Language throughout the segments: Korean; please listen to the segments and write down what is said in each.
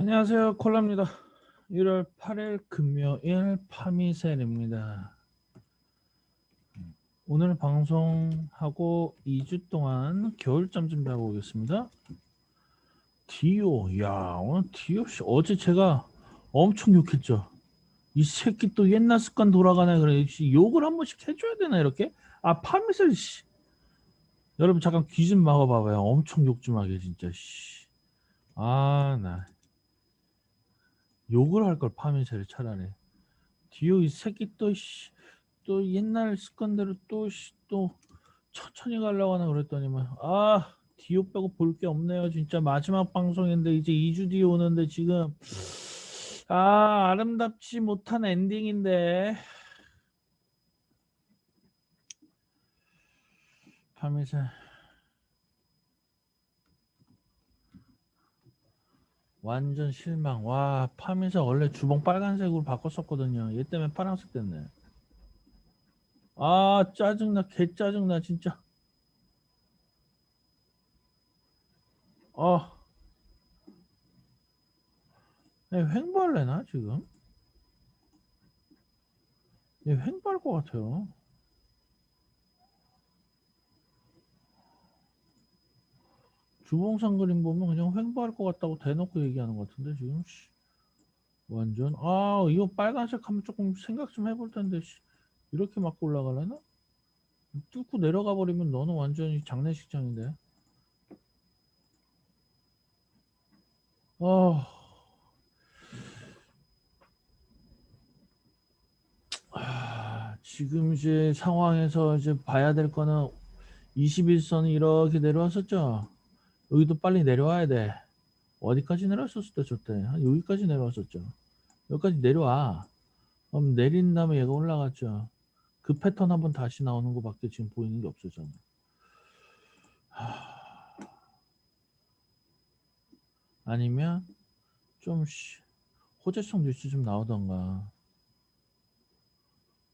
안녕하세요. 콜라입니다. 1월 8일 금요일 파미셀입니다. 오늘 방송하고 2주 동안 겨울잠 준비하고 오겠습니다. 디오, 야 오늘 디오 씨 어제 제가 엄청 욕했죠. 이 새끼 또 옛날 습관 돌아가네 그래. 씨, 욕을 한 번씩 해줘야 되나 이렇게? 아 파미셀 씨. 여러분 잠깐 귀 좀 막아봐봐요. 엄청 욕 좀 하게 진짜 씨. 아 나. 욕을 할 걸 파면서를 차라리. 디오 이 새끼 또, 씨, 또 옛날 습관대로 또, 씨, 또 천천히 가려고 하나 그랬더니만 아 디오 빼고 볼 게 없네요. 진짜 마지막 방송인데 이제 2주 뒤에 오는데 지금 아 아름답지 못한 엔딩인데. 파면서 완전 실망. 와, 파면서 원래 주봉 빨간색으로 바꿨었거든요. 얘 때문에 파란색 됐네. 아, 짜증나. 개 짜증나, 진짜. 아. 얘 횡보할래나, 지금? 얘 횡보할 것 같아요. 주봉상 그림 보면 그냥 횡보할 것 같다고 대놓고 얘기하는 것 같은데 지금 씨. 완전 아 이거 빨간색 하면 조금 생각 좀 해볼 텐데 씨. 이렇게 맞고 올라가려나? 뚫고 내려가 버리면 너는 완전히 장례식장인데 아 아, 지금 이제 상황에서 이제 봐야 될 거는 21선이 이렇게 내려왔었죠. 여기도 빨리 내려와야 돼. 어디까지 내려왔었을 때 좋대. 한 여기까지 내려왔었죠. 여기까지 내려와. 그럼 내린 다음에 얘가 올라갔죠. 그 패턴 한번 다시 나오는 것밖에 지금 보이는 게 없어져. 하... 아니면 좀 씨, 호재성 뉴스 좀 나오던가.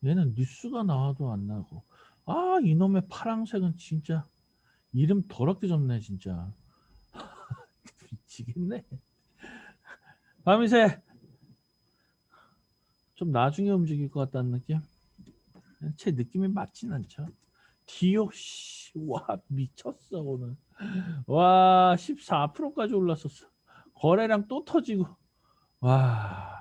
얘는 뉴스가 나와도 안 나고. 아 이놈의 파랑색은 진짜 이름 더럽게 적네 진짜. 미치겠네. 밤이새 좀 나중에 움직일 것 같다는 느낌? 제 느낌이 맞진 않죠. 디오 씨, 와 미쳤어 오늘. 와 14%까지 올랐었어. 거래량 또 터지고. 와.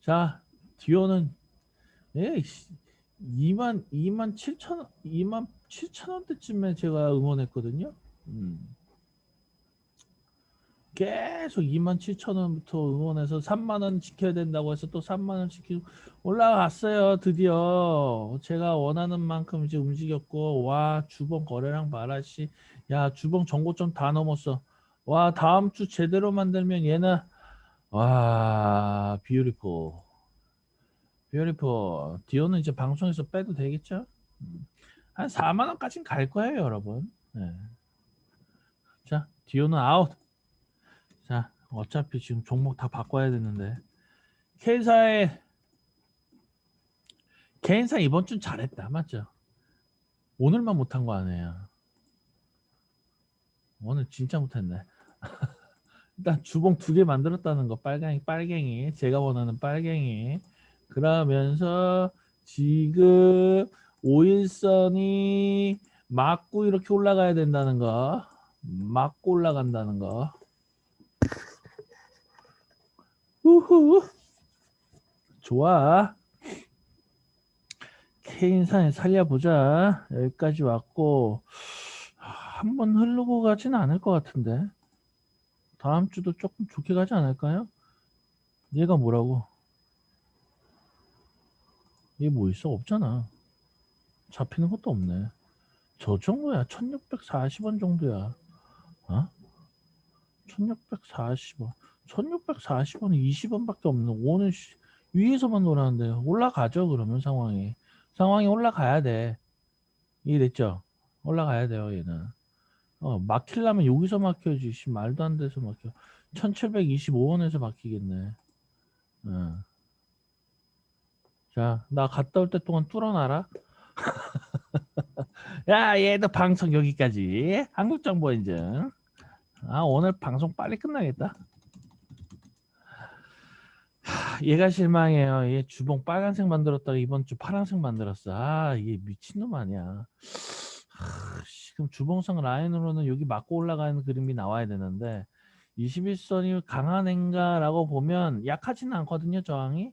자, 디오는 예, 2만 2만 7천 2만 7천 원대쯤에 제가 응원했거든요. 음. 계속 2만 7천 원부터 응원해서 3만 원 지켜야 된다고 해서 또 3만 원 지키고 올라갔어요. 드디어 제가 원하는 만큼 이제 움직였고 와 주봉 거래량 봐라 씨 야 주봉 정고점 다 넘었어. 와 다음 주 제대로 만들면 얘는 와 비유리포 비유리포 디오는 이제 방송에서 빼도 되겠죠? 음. 한 4만 원까지는 갈 거예요, 여러분. 네. 자, 디오는 아웃. 자, 어차피 지금 종목 다 바꿔야 되는데 K사의 개인사 이번 주 잘했다, 맞죠? 오늘만 못한 거 아니에요. 오늘 진짜 못했네. 일단 주봉 두 개 만들었다는 거 빨갱이 빨갱이 제가 원하는 빨갱이 그러면서 지금 5일선이 맞고 이렇게 올라가야 된다는 거 맞고 올라간다는 거 우후 좋아 케인산에 살려보자 여기까지 왔고 한 번 흐르고 가진 않을 것 같은데 다음 주도 조금 좋게 가지 않을까요? 얘가 뭐라고 얘 뭐 있어 없잖아 잡히는 것도 없네. 저 정도야. 1640원 정도야. 어? 1640원. 1640원이 20원밖에 없는 오늘 위에서만 놀았는데 올라가죠 그러면 상황이. 상황이 올라가야 돼. 이해됐죠? 올라가야 돼요 얘는. 어 막히려면 여기서 막혀야지. 말도 안 돼서 막혀. 1725원에서 막히겠네. 어. 자 나 갔다 올 때 동안 뚫어놔라 야, 얘도 방송 여기까지. 한국정보 인증. 아 오늘 방송 빨리 끝나겠다. 하, 얘가 실망해요. 얘 주봉 빨간색 만들었다가 이번 주 파란색 만들었어. 아 이게 미친놈 아니야. 그럼 주봉상 라인으로는 여기 맞고 올라가는 그림이 나와야 되는데 21선이 강한 앤가라고 보면 약하지는 않거든요 저항이.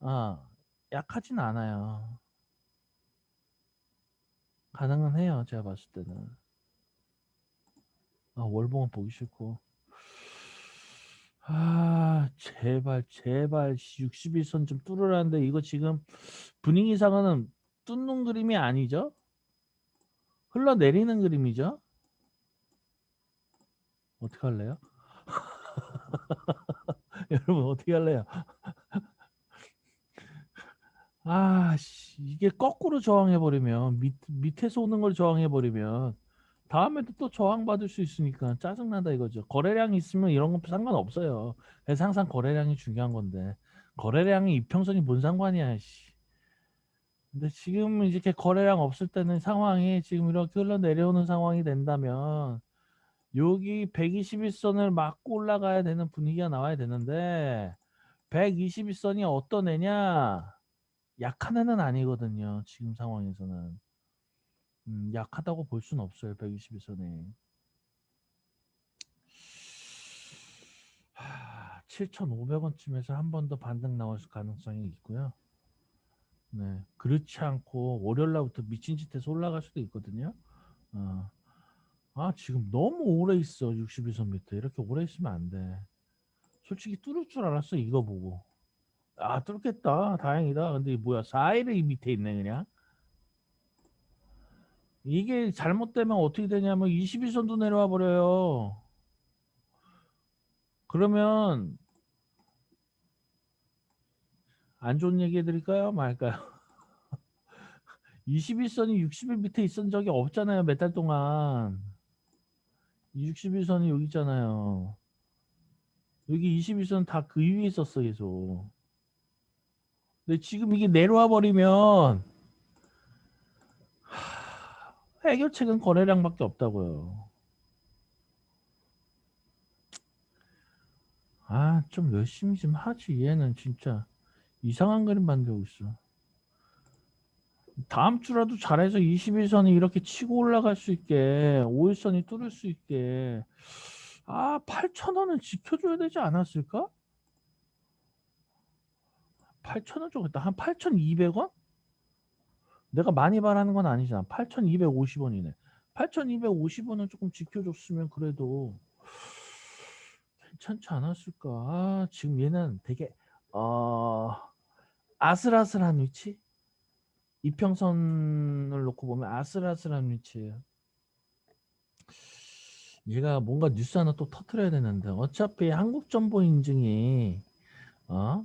아 약하진 않아요. 가능은 해요 제가 봤을 때는. 아 월봉은 보기 싫고. 아 제발 제발 61선 좀 뚫으라는데 이거 지금 분위기상은 뚫는 그림이 아니죠? 흘러내리는 그림이죠? 어떻게 할래요? 여러분 어떻게 할래요? 아, 씨, 이게 거꾸로 저항해 버리면 밑 밑에서 오는 걸 저항해 버리면 다음에도 또 저항받을 수 있으니까 짜증난다 이거죠. 거래량이 있으면 이런 건 상관없어요. 그래서 항상 거래량이 중요한 건데 거래량이 이평선이 뭔 상관이야. 씨. 근데 지금 이렇게 거래량 없을 때는 상황이 지금 이렇게 흘러내려오는 상황이 된다면 여기 121선을 막고 올라가야 되는 분위기가 나와야 되는데 121선이 어떤 애냐? 약한 애는 아니거든요. 지금 상황에서는. 음, 약하다고 볼 수는 없어요. 121선에. 7,500원쯤에서 한 번 더 반등 나올 가능성이 있고요. 네, 그렇지 않고 월요일 날부터 미친 짓 해서 올라갈 수도 있거든요. 어. 아, 지금 너무 오래 있어. 61선 밑에. 이렇게 오래 있으면 안 돼. 솔직히 뚫을 줄 알았어. 이거 보고. 아, 뚫겠다. 다행이다. 근데 뭐야? 4일이 밑에 있네, 그냥. 이게 잘못되면 어떻게 되냐면 21선도 내려와 버려요. 그러면 안 좋은 얘기 해드릴까요? 말까요? 21선이 60일 밑에 있었던 적이 없잖아요. 몇 달 동안. 61선이 여기 있잖아요. 여기 21선 다 그 위에 있었어 계속. 근데 지금 이게 내려와 버리면 하, 해결책은 거래량밖에 없다고요. 아, 좀 열심히 좀 하지. 얘는 진짜 이상한 그림 만들고 있어. 다음 주라도 잘해서 21선이 이렇게 치고 올라갈 수 있게 5일선이 뚫을 수 있게 아 8,000원은 지켜줘야 되지 않았을까? 8,000원 정도 한 8,200원? 내가 많이 바라는 건 아니잖아 8,250원이네 8,250원은 조금 지켜줬으면 그래도 괜찮지 않았을까 아, 지금 얘는 되게 어 아슬아슬한 위치 이평선을 놓고 보면 아슬아슬한 위치예요. 얘가 뭔가 뉴스 하나 또 터트려야 되는데 어차피 한국정보 인증이 어?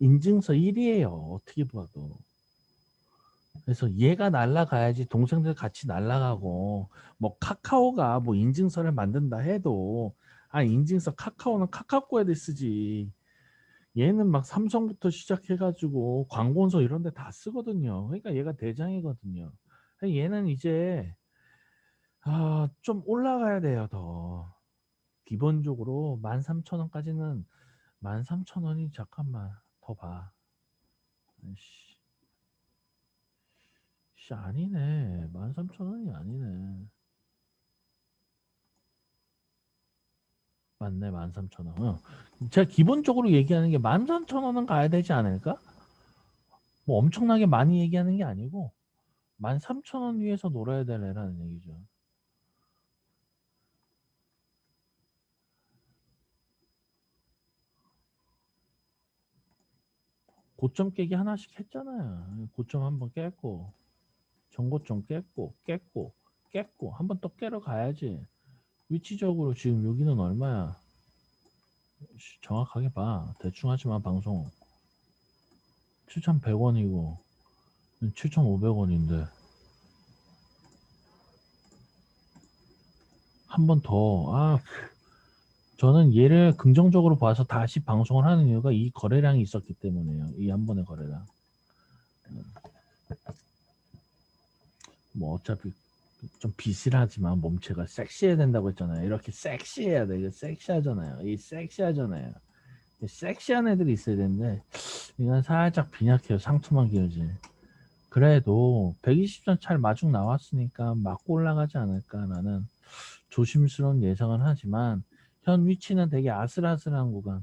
하, 인증서 1위에요. 어떻게 봐도. 그래서 얘가 날라가야지 동생들 같이 날라가고 뭐 카카오가 뭐 인증서를 만든다 해도 아 인증서 카카오는 카카오에다 쓰지 얘는 막 삼성부터 시작해가지고 광고원서 이런 데 다 쓰거든요. 그러니까 얘가 대장이거든요. 얘는 이제 아, 좀 올라가야 돼요, 더. 기본적으로 13,000원까지는 13,000원이 잠깐만 더 봐. 씨. 씨 아니네. 13,000원이 아니네. 맞네 13,000원. 어. 제가 기본적으로 얘기하는 게 13,000원은 가야 되지 않을까? 뭐 엄청나게 많이 얘기하는 게 아니고 13,000원 위에서 놀아야 되라는 얘기죠. 고점 깨기 하나씩 했잖아요. 고점 한 번 깼고 전고점 깼고 깼고 깼고 한 번 또 깨러 가야지. 위치적으로 지금 여기는 얼마야? 씨, 정확하게 봐. 대충 하지마 방송. 7,100원이고 7,500원인데 한 번 더. 아, 저는 얘를 긍정적으로 봐서 다시 방송을 하는 이유가 이 거래량이 있었기 때문에요. 이 한 번의 거래량. 뭐 어차피 좀 비실하지만 몸체가 섹시해야 된다고 했잖아요. 이렇게 섹시해야 돼. 이거 섹시하잖아요. 이 섹시하잖아요. 이 섹시한 애들이 있어야 되는데 이건 살짝 빈약해요. 상투만 길지. 그래도 120점 잘 마중 나왔으니까 맞고 올라가지 않을까라는 조심스러운 예상을 하지만 현 위치는 되게 아슬아슬한 구간.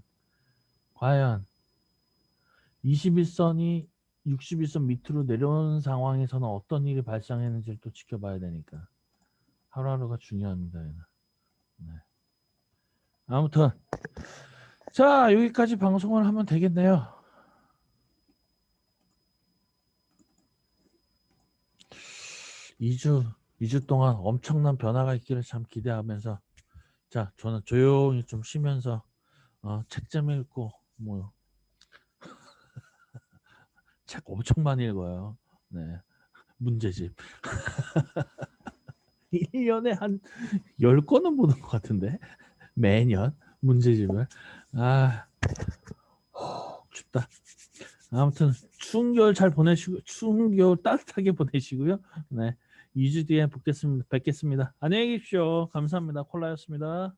과연 21선이 61선 밑으로 내려오는 상황에서는 어떤 일이 발생했는지를 또 지켜봐야 되니까 하루하루가 중요합니다. 네. 아무튼 자 여기까지 방송을 하면 되겠네요. 이주이 주 동안 엄청난 변화가 있기를 참 기대하면서 자 저는 조용히 좀 쉬면서 어, 책좀 읽고 뭐 책 엄청 많이 읽어요. 네. 문제집. 1년에 한 10권은 보는 것 같은데. 매년 문제집을. 아, 춥다. 아무튼 추운 겨울 잘 보내시고 추운 겨울 따뜻하게 보내시고요. 네. 2주 뒤에 뵙겠습니다. 뵙겠습니다. 안녕히 계십시오. 감사합니다. 콜라였습니다.